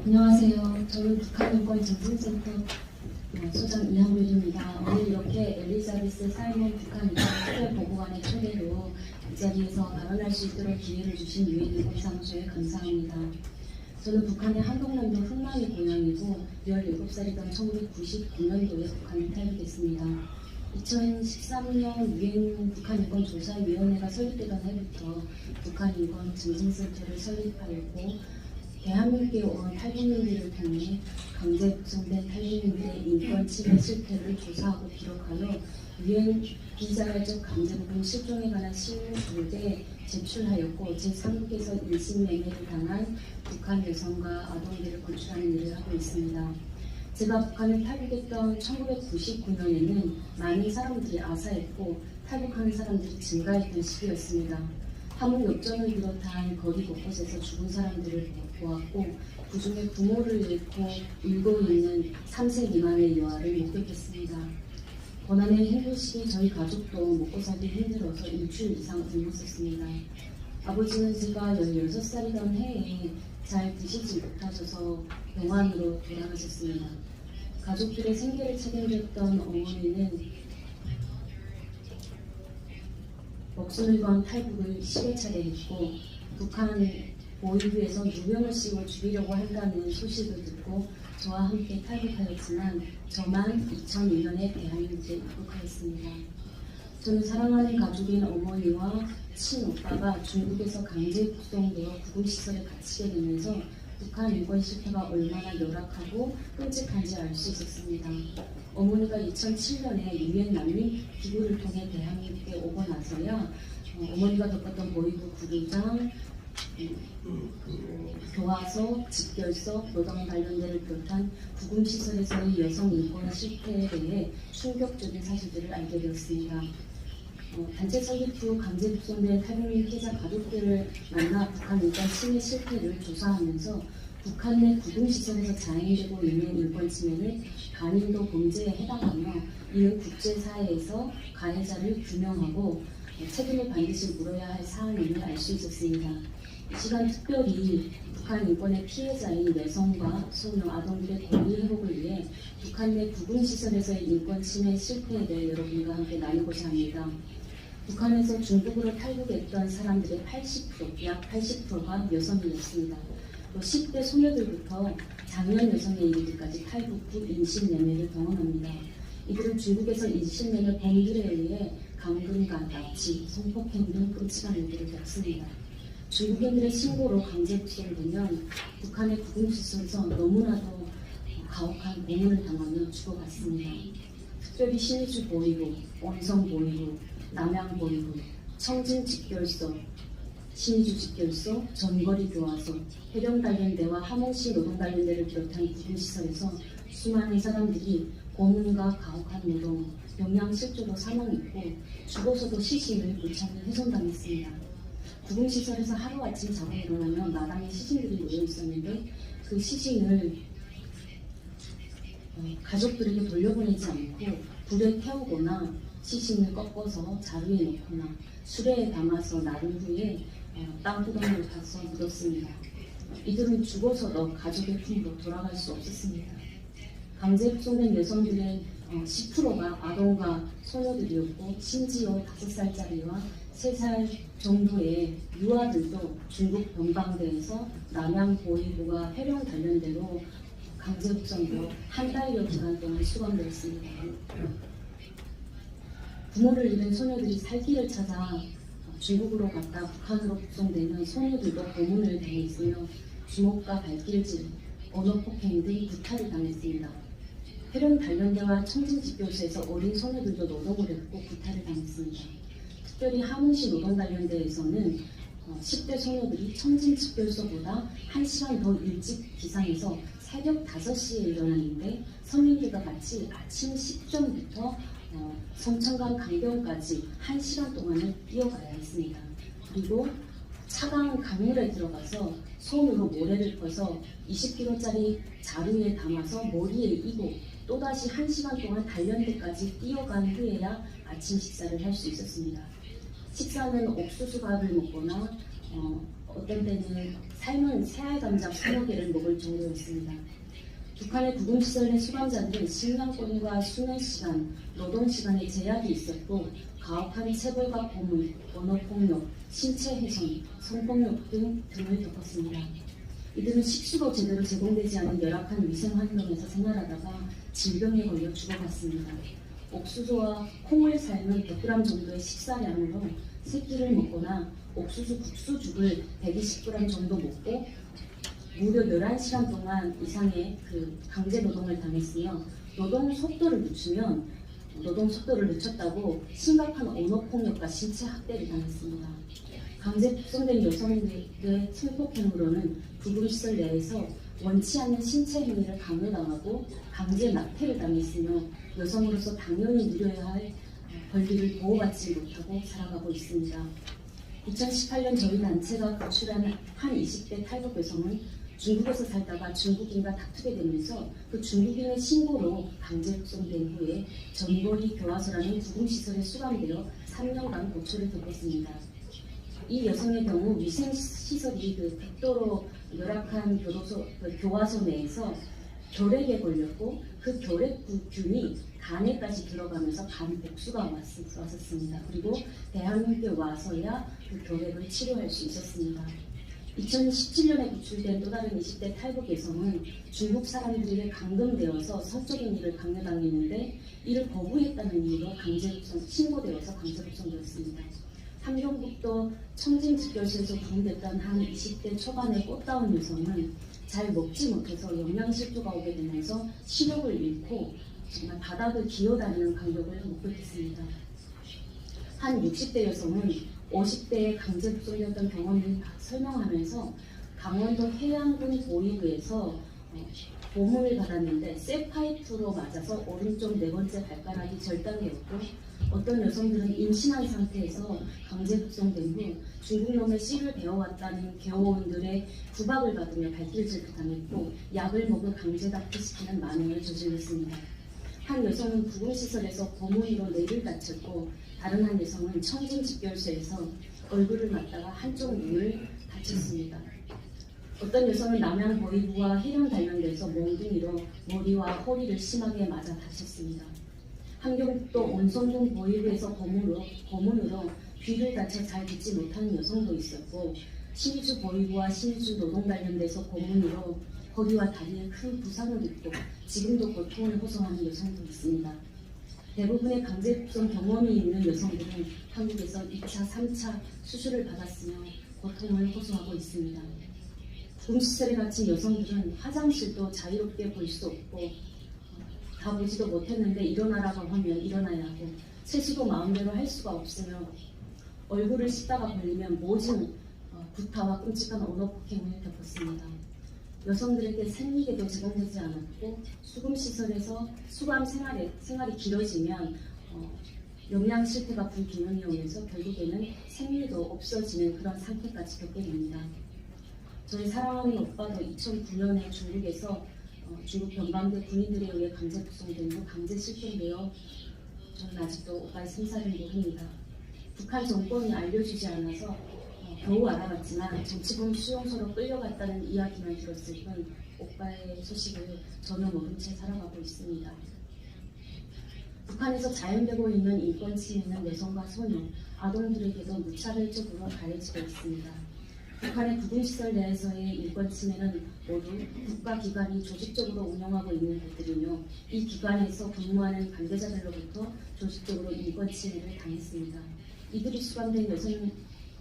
안녕하세요. 저는 북한인권 어, 소장 이한별입니다. 오늘 이렇게 엘리자베스 사이먼 북한 인권 특별보고관의 초대로 이 자리에서 발언할 수 있도록 기회를 주신 유엔인권사무소에 감사합니다. 저는 북한의 한동남도 흥남이 고향이고 17살이던 1999년도에 북한에 탈북했습니다. 2013년 유엔 북한인권조사위원회가 설립되던 해부터 북한인권 증진센터를 설립하였고 대한민국에 온 탈북민들을 통해 강제 북송된 탈북민들의 인권 침해 실태를 조사하고 기록하여 유엔 비자발적 강제복용 실종에 관한 실무에 제출하였고 제3국에서 인신매매를 당한 북한 여성과 아동들을 구출하는 일을 하고 있습니다. 제가 북한을 탈북했던 1999년에는 많은 사람들이 아사했고 탈북하는 사람들이 증가했던 시기였습니다. 함흥 역전을 비롯한 거리 곳곳에서 죽은 사람들을 보았고 그 중에 부모를 잃고 울고 있는 3세 미만의 여아를 목격했습니다. 고난의 힘든 시기 저희 가족도 먹고 살기 힘들어서 일주일 이상 굶었었습니다. 아버지는 제가 16살이던 해에 잘 드시지 못하셔서 병원으로 돌아가셨습니다. 가족들의 생계를 책임졌던 어머니는 목숨을 건 탈북을 10회차례 했고 북한 보위부에서 유명을 씌워 죽이려고 한다는 소식을 듣고 저와 함께 탈북하였지만 저만 2002년에 대한민국에 입국하였습니다. 저는 사랑하는 가족인 어머니와 친오빠가 중국에서 강제 북송되어 구금시설에 갇히게 되면서 북한 인권 실태가 얼마나 열악하고 끔찍한지 알 수 있었습니다. 어머니가 2007년에 유엔 난민 기구를 통해 대한민국에 오고 나서야 어, 어머니가 겪었던 보이부 구류장, 음, 그 교화소, 집결소, 노동 관련대를 비롯한 구금시설에서의 여성 인권 실태에 대해 충격적인 사실들을 알게 되었습니다. 어, 단체 설립 후 강제 북송된 탈북민 피해자 가족들을 만나 북한 인권 침해 실태를 조사하면서 북한 내 구금 시설에서 자행되고 있는 인권 침해는 반인도 범죄에 해당하며 이는 국제사회에서 가해자를 규명하고 어, 책임을 반드시 물어야 할 사안임을 알 수 있었습니다. 이 시간 특별히 북한 인권의 피해자인 여성과 소녀, 아동들의 권리 회복을 위해 북한 내 구금시설에서의 인권 침해 실태에 대해 여러분과 함께 나누고자 합니다. 북한에서 중국으로 탈북했던 사람들의 80%, 약 80%가 여성이었습니다. 또 10대 소녀들부터 장년 여성에 이르기까지 탈북 후 인신매매를 경험합니다. 이들은 중국에서 인신매매 범들에 의해 강금과 납치, 성폭행 등 끔찍한 일들을 겪습니다. 중국인들의 신고로 강제 북송되면 북한의 구금시설에서 너무나도 가혹한 고문을 당하며 죽어갔습니다. 특별히 신의주 보이로, 원성 보이로, 남양 보이로, 청진 직결소, 신의주 직결소, 전거리 교화소, 해령 단련대와 함흥시 노동 단련대를 비롯한 구금시설에서 수많은 사람들이 고문과 가혹한 노동, 영양실조로 사망했고 죽어서도 시신을 무참히 훼손당했습니다. 구금시설에서 하루아침 자고 일어나면 마당에 시신들이 놓여 있었는데 그 시신을 어, 가족들에게 돌려보내지 않고 불에 태우거나 시신을 꺾어서 자루에 넣거나 수레에 담아서 나른 후에 어, 땅구덩이를 파서 묻었습니다. 이들은 죽어서도 가족의 품으로 돌아갈 수 없었습니다. 강제 북송된 여성들의 어, 10%가 아동과 소녀들이었고 심지어 5살짜리와 3살 정도의 유아들도 중국 병방대에서 남양 보이부가 해령 단련대로 강제 북송으로 한 달여 기간 동안 수감되었습니다. 부모를 잃은 소녀들이 살 길을 찾아 중국으로 갔다 북한으로 북송되는 소녀들도 고문을 당했으며 주먹과 발길질, 언어폭행 등 구타를 당했습니다. 해령 단련대와 청진집교소에서 어린 소녀들도 노동을 했고 구타를 당했습니다. 특별히 함흥시 노동단련대에서는 어, 10대 소녀들이 청진집결소보다 1시간 더 일찍 기상해서 새벽 5시에 일어났는데 성인들과 같이 아침 10점부터 어, 성천강 강변까지 1시간 동안을 뛰어가야 했습니다. 그리고 차가운 강물에 들어가서 손으로 모래를 퍼서 20kg짜리 자루에 담아서 머리에 이고 또다시 1시간 동안 단련대까지 뛰어간 후에야 아침 식사를 할 수 있었습니다. 식사는 옥수수밥을 먹거나 어, 어떤 때는 삶은 새알 감자 서너 개를 먹을 정도였습니다. 북한의 구금시설 내 수감자들은 식량권과 수면 시간, 노동 시간에 제약이 있었고 가혹한 체벌과 고문, 언어폭력, 신체 훼손, 성폭력 등 등을 겪었습니다. 이들은 식수도 제대로 제공되지 않은 열악한 위생 환경에서 생활하다가 질병에 걸려 죽어갔습니다. 옥수수와 콩을 삶은 100g 정도의 식사량으로 새끼를 먹거나 옥수수 국수죽을 120g 정도 먹고 무려 11시간 동안 이상의 그 강제 노동을 당했으며 노동 속도를 늦추면 노동 속도를 늦췄다고 심각한 언어 폭력과 신체 학대를 당했습니다. 강제 북송된 여성들의 성폭행으로는 부금시설 내에서 원치 않는 신체 행위를 강요당하고 강제 낙태를 당했으며 여성으로서 당연히 누려야 할 권리를 보호받지 못하고 살아가고 있습니다. 2018년 저희 단체가 구출한 한 20대 탈북 여성은 중국에서 살다가 중국인과 다투게 되면서 그 중국인의 신고로 강제 북송된 후에 전보리 교화소라는 구금시설에 수감되어 3년간 고초를 겪었습니다. 이 여성의 경우 위생시설이 그 극도로 열악한 교도소, 그 교화소 내에서 결핵에 걸렸고 그 결핵균이 간에까지 들어가면서 간 복수가 왔, 왔었습니다. 그리고 대한민국에 와서야 그 결핵을 치료할 수 있었습니다. 2017년에 구출된 또 다른 20대 탈북 여성은 중국 사람들에게 감금되어서 성적인 일을 강요당했는데 이를 거부했다는 이유로 강제북송 신고되어서 강제북송되었습니다. 함경북도 청진집결소에서 구금됐던 한 20대 초반의 꽃다운 여성은 잘 먹지 못해서 영양실조가 오게 되면서 시력을 잃고 정말 바닥을 기어다니는 간격을 못 걷겠습니다. 한 60대 여성은 50대에 강제 북송이었던 경험을 설명하면서 강원도 해양군 보위부에서 어, 보험을 받았는데 쇠파이프로 맞아서 오른쪽 네 번째 발가락이 절단되었고 어떤 여성들은 임신한 상태에서 강제 북송된 후 중국놈의 씨를 배워왔다는 개호원들의 구박을 받으며 발길질을 당했고 약을 먹어 강제 낙태시키는 만행을 저질렀습니다. 한 여성은 구금시설에서 고무위로 뇌를 다쳤고 다른 한 여성은 청진집결소에서 얼굴을 맞다가 한쪽 눈을 다쳤습니다. 어떤 여성은 남양 보이부와 해령 단련돼서 몽둥이로 머리와 허리를 심하게 맞아 다쳤습니다. 함경북도 온성군 보이부에서 고문으로, 고문으로 귀를 다쳐 잘 듣지 못하는 여성도 있었고 신주 보이부와 신주 노동단련돼서 고문으로 허리와 다리에 큰 부상을 입고 지금도 고통을 호소하는 여성도 있습니다. 대부분의 강제북송 경험이 있는 여성들은 한국에서 2차, 3차 수술을 받았으며 고통을 호소하고 있습니다. 음시설에 갇힌 여성들은 화장실도 자유롭게 볼 수 없고 가보지도 못했는데 일어나라고 하면 일어나야 하고 세수도 마음대로 할 수가 없으며 얼굴을 씻다가 걸리면 모진 어, 구타와 끔찍한 언어 폭행을 겪었습니다. 여성들에게 생리계도 제공되지 않았고 수금 시설에서 수감 생활에, 생활이 길어지면 어, 영양 실태가 불균형이 오면서 결국에는 생리도 없어지는 그런 상태까지 겪게 됩니다. 저희 사랑하는 오빠도 2009년에 중국에서 어, 중국 변방대 군인들에 의해 강제 후 강제 실종되어 저는 아직도 오빠의 생사를 모릅니다. 북한 정권이 알려주지 않아서 어, 겨우 알아봤지만 정치범 수용소로 끌려갔다는 이야기만 들었을 뿐 오빠의 소식을 전혀 모른 채 살아가고 있습니다. 북한에서 자연되고 있는 인권 침해는 여성과 소녀, 아동들에게도 무차별적으로 가해지고 있습니다. 북한의 구군시설 내에서의 인권 침해는 모두 국가기관이 조직적으로 운영하고 있는 것들이며 이 기관에서 근무하는 관계자들로부터 조직적으로 인권 침해를 당했습니다. 이들이 수감된 여성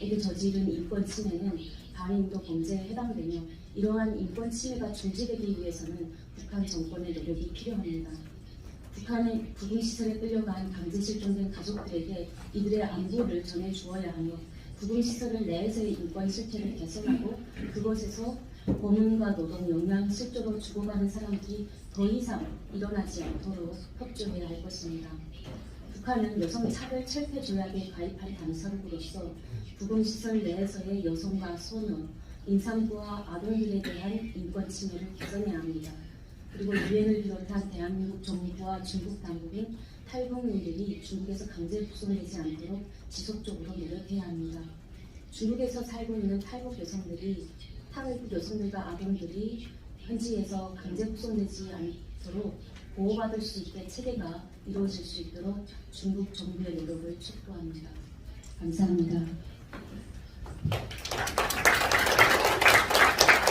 에게 저지른 인권 침해는 반인도 범죄에 해당되며 이러한 인권 침해가 중지되기 위해서는 북한 정권의 노력이 필요합니다. 북한의 구금시설에 끌려간 강제 실종된 가족들에게 이들의 안부를 전해 주어야 하며 구금시설을 내에서의 인권 실태를 개선하고 그곳에서 고문과 노동, 영양, 실조로 죽어가는 사람들이 더 이상 일어나지 않도록 협조해야 할 것입니다. 북한은 여성 차별 철폐 조약에 가입한 당사국으로서 구금시설 내에서의 여성과 소녀, 임산부와 아동들에 대한 인권 침해를 개선해야 합니다. 그리고 유엔을 비롯한 대한민국 정부와 중국 당국은 탈북민들이 중국에서 강제 북송되지 않도록 지속적으로 노력해야 합니다. 중국에서 살고 있는 탈북 여성들이 탈북 여성들과 아동들이 현지에서 강제 북송되지 않도록 보호받을 수 있게 체계가 이루어질 수 있도록 중국 정부의 노력을 축구합니다. 감사합니다.